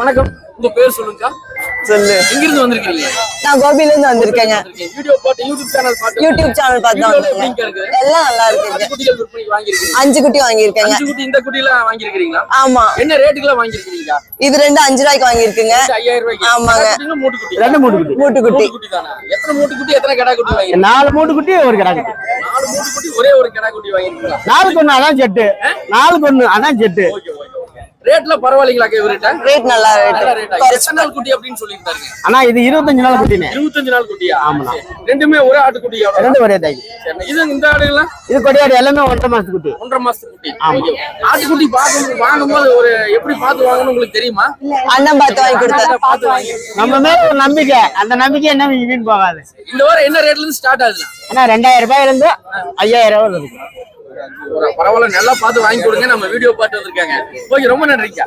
வணக்கம். உங்க பேர் சொல்லுங்க சொல்லு. எங்க இருந்து வந்திருக்கீங்க? நான் கோபில இருந்து வந்திருக்கேங்க. வீடியோ பார்த்து யூடியூப் சேனல் பார்த்து யூடியூப் சேனல் பார்த்து வந்திருக்கேன். இருக்கு எல்லாம் நல்லா இருக்குங்க. குட்டிகள் விற்பனைக்கு வாங்கியிருக்கீங்க. அஞ்சு குட்டி வாங்கியிருக்கேங்க. அஞ்சு குட்டி இந்த குட்டிலாம் வாங்கியிருக்கீங்களா ஆமா. என்ன ரேட்டுக்குலாம் வாங்கியிருக்கீங்க இது ரெண்டு அஞ்சு ரூபாய்க்கு வாங்கியிருக்குங்க. ஐயாயிரம் ரூபாய்க்கு. ஆமாங்க. மூட்டு குட்டி. ரெண்டு மூட்டு குட்டி. மூட்டு குட்டி. குட்டி தானே. எத்தனை மூட்டு குட்டி எத்தனை கடா குட்டி வாங்கிருக்கீங்க நாலு மூட்டு குட்டி ஒரு கிடா குட்டி. நாலு மூட்டு குட்டி ஒரே ஒரு கடா குட்டி வாங்கிருக்கீங்களா நாலுக்கு ஒண்ணு அதான் செட்டு. நாலுக்கு ஒண்ணு அதான் செட்டு. ரேட்ல பரவாயில்லைங்களா இவர்கிட்ட? ரேட் நல்லா ரேட் எத்தனை நாள் குட்டி அப்படின்னு சொல்லியிருந்தாருங்க ஆனா இது இருபத்தஞ்சு நாள் குட்டினே இருபத்தஞ்சு நாள் குட்டியா? சரி. ரெண்டுமே ஒரே ஆட்டு ரெண்டு ஒரே தாய் இது இந்த ஆடுகள்லாம் இது கொடியாடு எல்லாமே ஒன்றரை மாசத்து குட்டி. ஒன்றரை மாசத்து குட்டி. ஓகே. ஆட்டுக்குட்டி பார்க்கும் வாங்கும் போது ஒரு எப்படி பார்த்து வாங்கணும் உங்களுக்கு தெரியுமா? அண்ணன் பார்த்து வாங்கி கொடுத்தாரு. பார்த்து வாங்கி நம்ம மேல ஒரு நம்பிக்கை. அந்த நம்பிக்கை என்ன வீண் போகாது. இந்த வாரம் என்ன ரேட்ல இருந்து ஸ்டார்ட் ஆகுது ஆனா ரெண்டாயிரம் ரூபாயில இருந்து ஐயாயிரம் ரூபாய் இருக்கு பரவாயில்ல நல்லா பார்த்து வாங்கி கொடுங்க. நம்ம வீடியோ பார்த்து வந்திருக்காங்க. ஓகே ரொம்ப நன்றிங்க